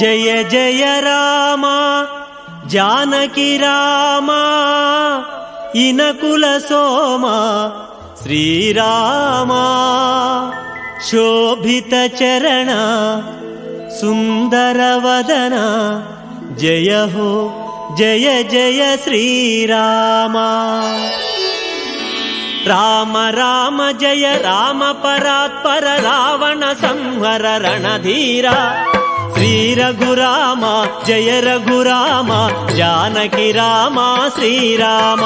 జయ జయ రామ జానకి రామ ఇనకుల సోమ శ్రీరామ. శోభిత చరణ సుందర వదన జయ హో జయ జయ శ్రీరామ. రామ రామ జయ రామ పరాత్పర రావణ సంహర రణధీరా. శ్రీ రఘురామ జయ రఘురామ జానకి రామ శ్రీరామ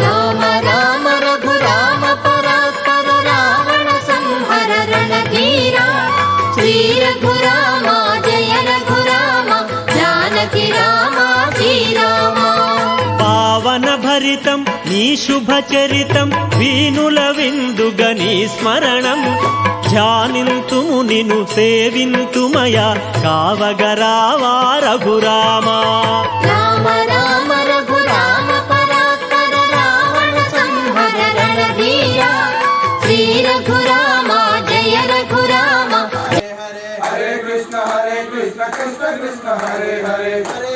రామ. రామ రఘురామ పరాత్పర రావణ సంహర రణధీర. శ్రీ రఘురామ జయ రఘురామ జానకి రామ శ్రీరామ హరితం నీ శుభచరితం వీనుల విందుగ నీ స్మరణం. ధ్యానింతుము నిను సేవింతుమయా కావగరావా రఘురామా. కృష్ణ కృష్ణ హరే హరే హరే.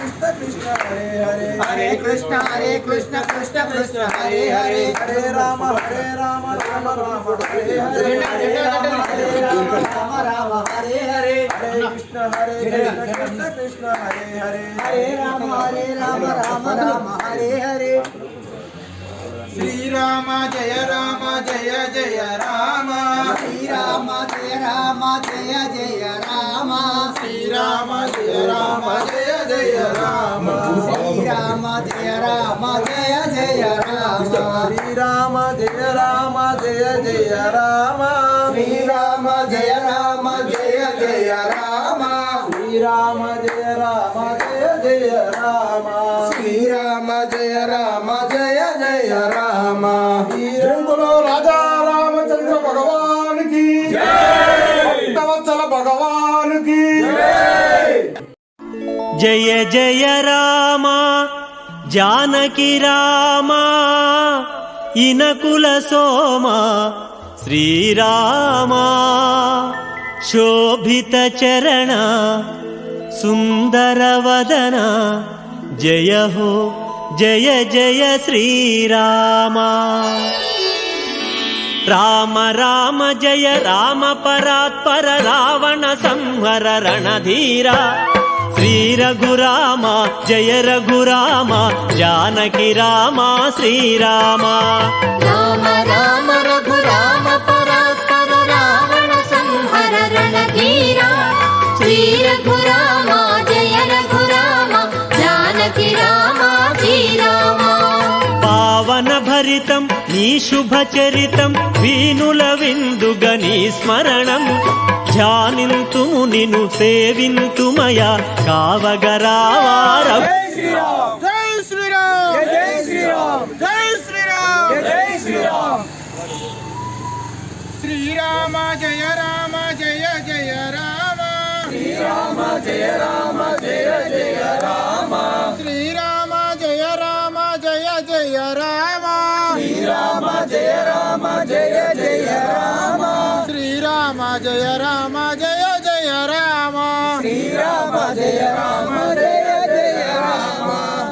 కృష్ణ హరే హరే హరే కృష్ణ హరే కృష్ణ కృష్ణ కృష్ణ హరే హరే. హరే రామ హరే రామ రామ రామ. హరే హరే హరే రామ హరే రామ రామ హరే హరే. హరే కృష్ణ హరే కృష్ణ కృష్ణ. హరే హరే. హరే రామ హరే రామ రామ రామ హరే హరే. శ్రీరామ జయ రామ జయ జయ రామ. శ్రీరామ జయ రామ జయ జయ రామ. శ్రీరామ జయ రామ జయ రామ జయ జయ రామ. శ్రీరామ జయ రామ జయ జయ రామ. శ్రీరామ జయ రామ జయ జయ రామ. శ్రీరామ జయ రామ జయ జయ రామ. శ్రీరామ జయ రామ జయ జయ రామ. రంగులో రాజా రామచంద్ర భగవానికి. భక్తవత్సల భగవానికి. జయ జయ రామ. జానకి రామా ఇనకుల సోమా శ్రీరామా శోభిత చరణ సుందర వదన జయ హో జయ జయ శ్రీరామా. రామ రామ జయ రామ పరాత్పర రావణ సంహర రణధీరా శ్రీ రఘురామ జయ రఘురామ జానకి రామ శ్రీరామ రామ రామ రఘురామ పర శుభచరితం వీనుల విందుగ నీ స్మరణం. ధ్యానింతుము నిను సేవింతుమయా కావగరావార. జై శ్రీరామ్. జై శ్రీరామ్. జై శ్రీరామ జయ రామ జయ జయ రామ. శ్రీరామ జయ రామ జయ జయ రామ. జయ రామ జయ జయ రామ. శ్రీరామ జయ రామ జయ జయ Rama.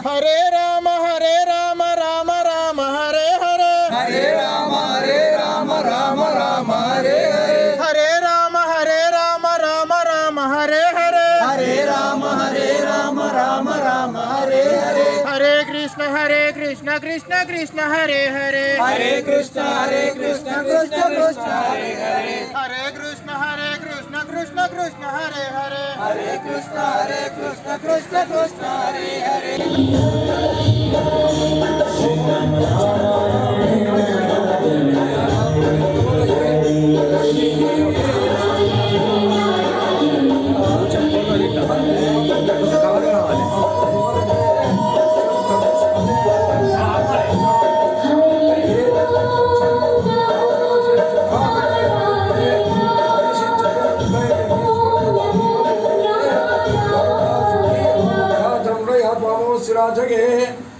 Hare Rama Hare Rama Rama Rama Hare Hare. Hare Rama Hare Rama Rama Rama Hare Hare. Hare Rama Hare Rama Rama Rama Hare Hare. Hare Rama Hare Rama Rama Rama Hare Hare. Hare Krishna Hare Krishna Krishna Krishna Hare Hare. Hare Krishna Hare Krishna Krishna Krishna Hare Hare. Hare Krishna Krishna Krishna Hare Hare. Hare Krishna Hare Krishna Krishna Krishna Hare Hare. Shri Ram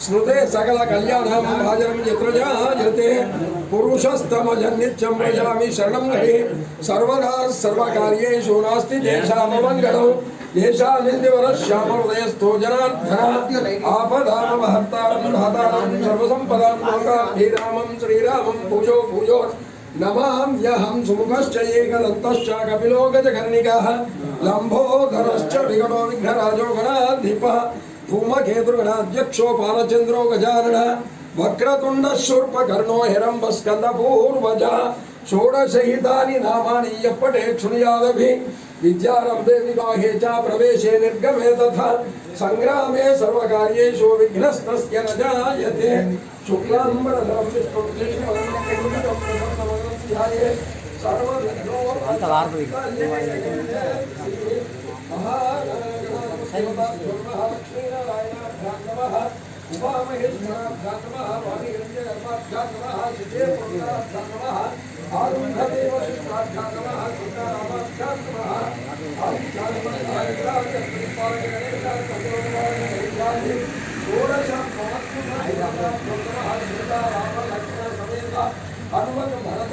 స్మృతే సకల కళ్యాణం హాజరం చిత్రజా జతే పురుషస్తమజన్నిత్యం ప్రజామి శరణం హరి సర్వదా సర్వకార్యేషు నాస్తి దేశామమంగళం దేశానిందివరశ్యామహృదయస్థో జనార్దన ఆపదామహర్తారం ధాతారం సర్వసంపదాం లోకాభిరామం శ్రీరామం పూజో పూజో నమామ్యహం సుముఖశ్చైకదంతశ్చ కపిలో గజకర్ణికः లంభోధరశ్చ విగణో విఘ్నరాజో గణాధిపः धूमकेतुर्गणाध्यक्षो पालचन्द्रो गजाननः वक्रतुण्डशूर्पकर्णो हिरम्बस्कन्दपूर्वजः षोडशहितानि नामानि यप्पटे क्षुणुयादभिः विद्यारम्भे विवाहे च प्रवेशे निर्गमे तथा सङ्ग्रामे सर्वकार्येषु विघ्नस्तस्य न जायते। शुक्लाम्बरधरं विष्णुं नमः उमामहेश्वराभ्यां नमः वाणीरञ्जकर्माभ्यां नमः शिवेपुत्राभ्यां नमः आरुन्धदेवशिष्टाभ्यां नमः सीतारामाभ्यां नमः षोडशां हनुमत भरत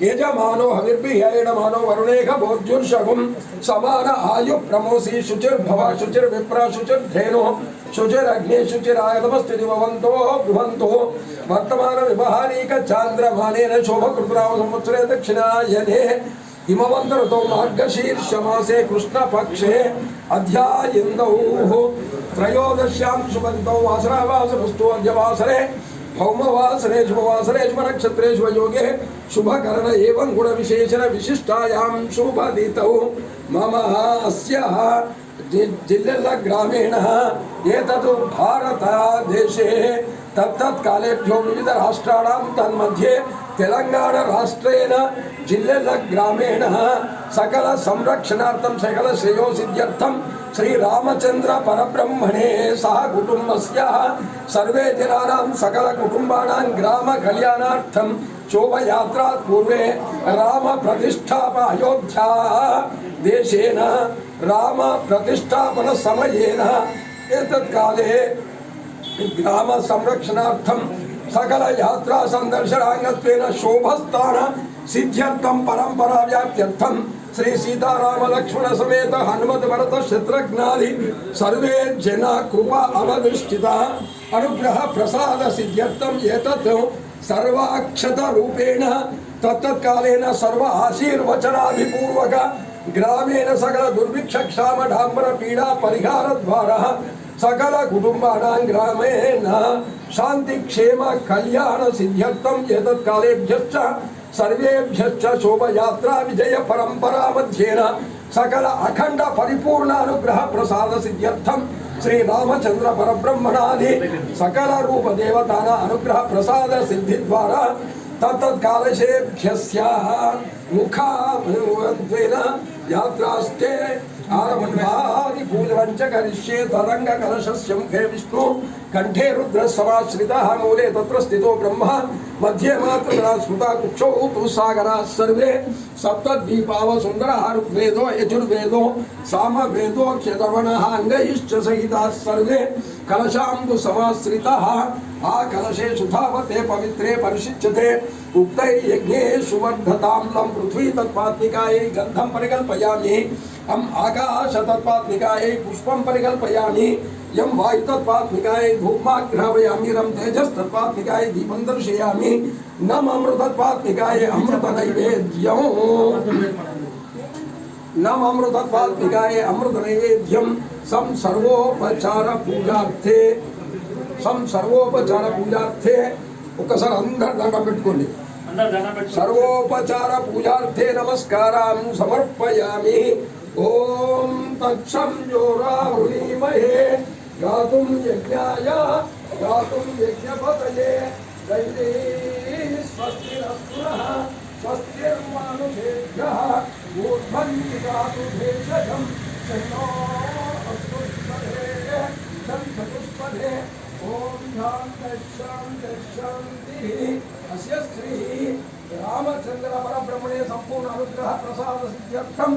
యజమానో హవిర్భిహేణమానో వరుణేఖ భోజ్యుర్షగుం సమాన ఆయు ప్రమోసి శుచిర్భవ శుచిర్విప్ర శుచిర్ధేను శుచిరగ్ని శుచిరాగతమస్థితి భవంతో బృహంతో వర్తమాన వివహారీక చాంద్రమానేన శోభకృతరామ సంవత్సరే దక్షిణాయనే హిమవంతరతో మార్గశీర్షమాసే కృష్ణపక్షే అధ్యాయందౌ త్రయోదశ్యాం శుభంతౌ వాసరావాసరస్తు అద్యవాసరే भौम वा सरेज्म वा सरेज्म एवं गुण विशेषण विशिष्टायां मम अस्य जिल्लग्रामीण एतत् भारतदेशे तत्तत्कालेभ्यो विविधराष्ट्राणां तन्मध्ये తెలంగాణ రాష్ట్రేణ జిల్లెల గ్రామేణ సకల సంరక్షణార్థం సకల శ్రేయోసిద్ధ్యర్థం శ్రీరామచంద్ర పరబ్రహ్మణే సహ కుటుంబస్య సర్వే జనానాం సకల కుటుంబానాం గ్రామ కళ్యాణార్థం శోభయాత్రాత్ సకల యాత్రా సందర్శనాంగత్వేన శోభస్థాన సిద్ధ్యర్థం పరంపరా వ్యాప్త్యర్థం శ్రీ సీతారామ లక్ష్మణ సమేత హనుమత్ భరత శత్రుఘ్నాది సర్వే జన కృప అవదృష్టిత అనుగ్రహ ప్రసాద సిద్ధ్యర్థం ఏతత్ సర్వాక్షత రూపేణ తత్తత్కాలేన సర్వ ఆశీర్వచనాభిపూర్వక గ్రామేణ సకల దుర్భిక్ష క్షామ డాంబర పీడా పరిహార ద్వారా సకల కుటుంబానాం గ్రామేణ శాంతి క్షేమ కళ్యాణ సిద్ధ్యర్థం ఏతత్ కాలేభ్యశ్చ సర్వేభ్యశ్చ శోభయాత్ర విజయ పరంపరా మధ్యేన సకల అఖండ పరిపూర్ణానుగ్రహ ప్రసాద సిద్ధ్యర్థం శ్రీ రామచంద్ర పరబ్రహ్మణాది సకల రూప దేవతాన అనుగ్రహ ప్రసాద సిద్ధి ద్వారా తత్తత్కాలశేభ్యస్య ముఖాత్వేన యాత్రాస్తే आरवट्वादि भूलवञ्चक निश्चे तरंग विष्णु। कंठे रुद्र मूले तत्र स्थितो ब्रह्म। मध्ये स्मृता कुक्षौ तु सर्वे। ऋग्वेदो, यजुर्वेदो, सामवेदो अङ्गैश्च सहिताः सर्वे। धावते, पवित्रे उक्तैर्यज्ञेषु वर्धताम्लं पृथ्वी तत्त्वात्मिकायै गन्धं परिकल्पयामि। తత్వాత్మికాయై గంధం పరికల్పయామి అం ఆకాశ తత్వాత్మికాయై పుష్పం పరికల్పయామి యం వాయు తత్వాత్మికాయై ధూమాగ్రహవయామి రం తేజస్ తత్వాత్మికాయై దీపం దర్శయామి నమ అమృతత్వాత్మికాయై అమృత నైవేద్యం నమృతత్వాత్మికాయ అమృత నైవేద్యం సం సర్వోపచార పూజార్థే సం సర్వోపచార పూజార్థే ఒకసారి అందరు దండం పెట్టుకోండి సర్వోపచార పూజార్థే నమస్కారం సమర్పయామి ॐ तक्षं यो राहुणीमहे गातुं यज्ञाय, गातुं यज्ञपतये दैवीः स्वस्तिरस्तुनः स्वस्तिर्मानुषेभ्यः मूर्ध्वन्निगातु भेषजं शनो अस्तुष्पदे दन्तपुष्पदे ॐ शान्तशान्तिः अस्य श्रीः रामचन्द्रपरब्रह्मणे सम्पूर्ण अनुग्रहप्रसादसिद्ध्यर्थम्।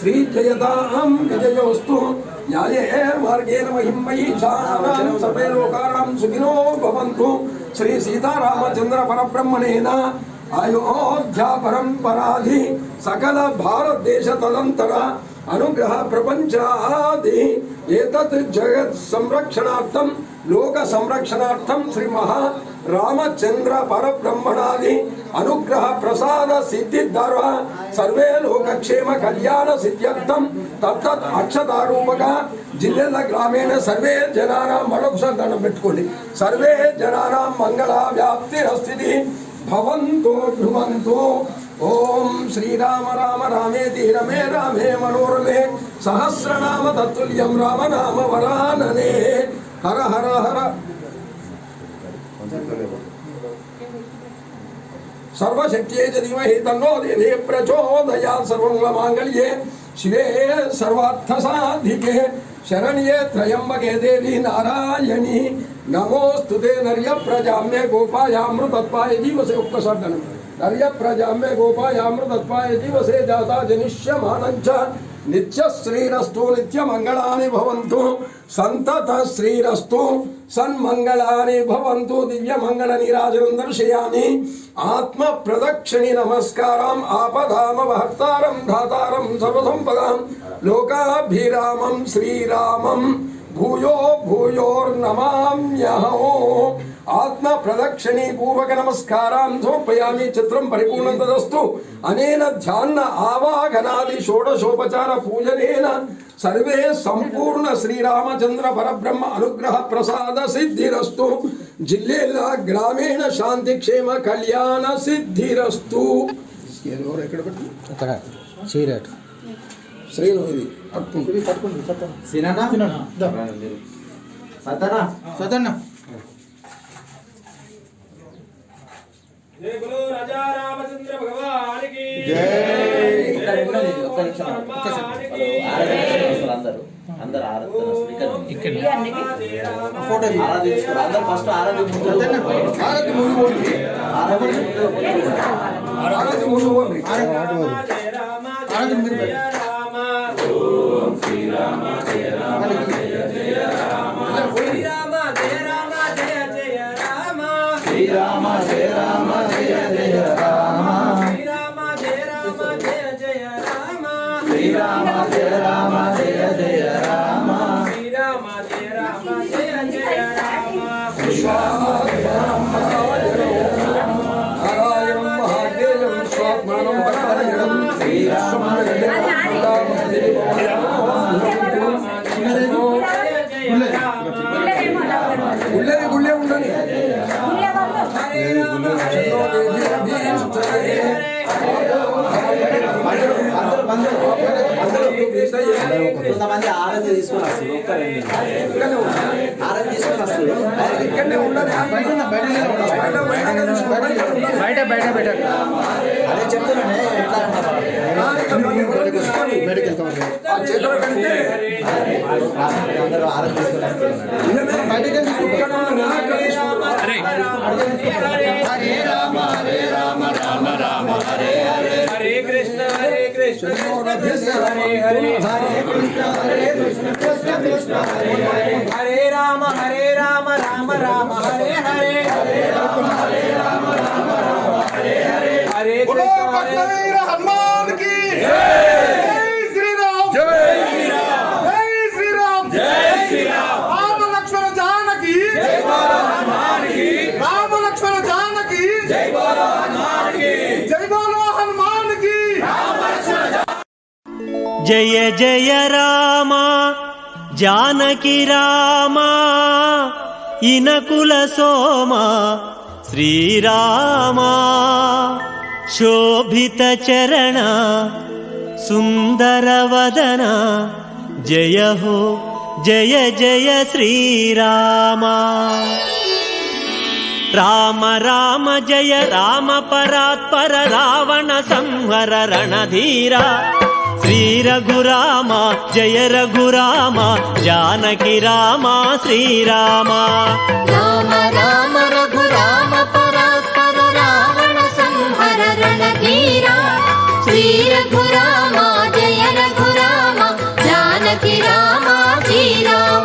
జీవం శ్రీజయతాం విజయోస్తు న్యాయే మార్గేణ మహిమయీషానాం సర్వే లోకానాం సుఖినో భవంతు శ్రీ సీతారామచంద్ర పరబ్రహ్మణేన అయోధ్యా పరంపరాధి సకల భారతదేశ తదంతర అనుగ్రహ ప్రపంచాది ఏతత్ జగత్ సంరక్షణార్థం లోక సంరక్షణార్థం శ్రీ మహా రామచంద్ర పరబ్రహ్మణాది అనుగ్రహ ప్రసాద సిద్ధి ద్వారా సర్వే లోకక్షేమ కళ్యాణ సిద్ధ్యర్థం తత్తత్ అక్షతారూపక జిల్లెల గ్రామేణ సర్వే జనానాం మరొకసారి దండం పెట్టుకోండి. సర్వే జనానాం మంగళ వ్యాప్తి వ్యాప్తిరస్థితి భవంతో ధ్రువంతో. ఓం శ్రీరామ రామ రామేతి రమే రామే మనోరమే. సహస్రనామ తత్తుల్యం రామ నామ వరాననే. హర హర హర सर्वशक्त्यै च धीमहि तन्नो देवी प्रचोदयात् सर्वमङ्गलमाङ्गल्ये शिवे सर्वार्थसाधिके शरण्ये त्रयम्बके देवी नारायणी। नमोऽस्तु ते नर्यप्रजाम्ये गोपायामृतत्वाय जीवसे उपसर्जनं नर्यप्रजाम्ये गोपायामृतत्वाय जीवसे जाता जनिष्यमानञ्च నిత్య శ్రీరస్తు నిత్య మంగళాని భవంతు. సంతత శ్రీరస్తు సన్మంగళాని భవంతు. దివ్య మంగళ నీరాజనం దర్శయామి ఆత్మ ప్రదక్షిణి నమస్కారం. ఆపదామ భర్తారం ధాతారం సర్వసంపదాం లోకాభిరామం శ్రీరామం. భూయో భూయోర్నమామ్యహో. ఆత్మ ప్రదక్షిణీ పూర్వక నమస్కారం సమర్పయామి చిత్రం పరిపూర్ణం తదస్తు. అనేన ధ్యాన ఆవాహనాది షోడశోపచార పూజనేన. సర్వే సంపూర్ణ శ్రీరామచంద్ర పరబ్రహ్మ అనుగ్రహ ప్రసాద సిద్ధిరస్తు. జిల్లేల గ్రామీణ శాంతి క్షేమ కళ్యాణ సిద్ధిరస్తు. శ్రీను ఇది పట్టుకుంటు. సదన్న అందరూ అందరు ఆరాధన ఇక్కడ ఆరాధిస్తారు అందరు ఫస్ట్ ఆరాధన ఆరతి ముందు పోండి ఆరతి ముందు పోండి ఆనందం మీరు నారాయణం మహాదేవం స్వాత్మానం పరాయణం శ్రీరామ గుళ్ళే గుళ్ళే ఉండని కొంతమంది ఆరాధన తీసుకొని వస్తారు ఒక్కరండి ఆరాధన తీసుకొని వస్తారు. ఇక్కడనే ఉండని బయట బయట బయట బయట బయట అదే చెప్తున్నానే ఎట్లా అంటారు బయటకు వెళ్తాం ఆ చేతులు కడితే అందరూ ఆరాధన తీసుకొని వస్తారు బయటకు వెళ్ళి తీసుకుంటాం. హరే రామ హరే రామ రామ రామ హరే హరే హరే కృష్ణ హరే హనుమాన్కి జై శ్రీరామ్ జయ జయ రామ జానకి రామ ఇనకుల సోమ శ్రీరామ శోభిత చరణ సుందర వదన జయ హో జయ జయ శ్రీరామ. రామ రామ జయ రామ పరాత్పర రావణ సంహర రణధీరా. శ్రీ రఘురామ జయ రఘురామ జానకి రామ శ్రీరామ రామ. రామ రఘురామ పరాత్పర రావణ సంహర రణధీర. శ్రీ రఘురామ జయ రఘురామ జానకి రామ శ్రీరామ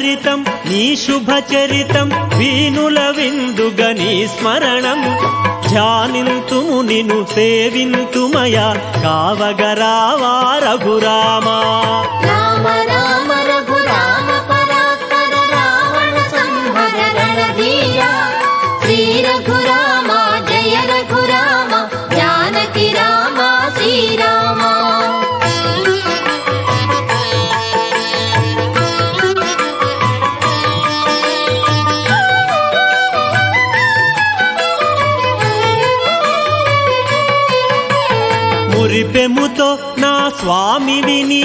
పావన నీ శుభచరితం వీనుల విందుగ నీ స్మరణం. ధ్యానింతుము నిను సేవింతుమయా కావగరావా రఘురామా. రామ రామ రఘురామ పరాత్పర రావణ సంహర రణధీర శ్రీ రఘురామ జయ రఘురామ జానకి రామ శ్రీరామ. స్వామివి నీ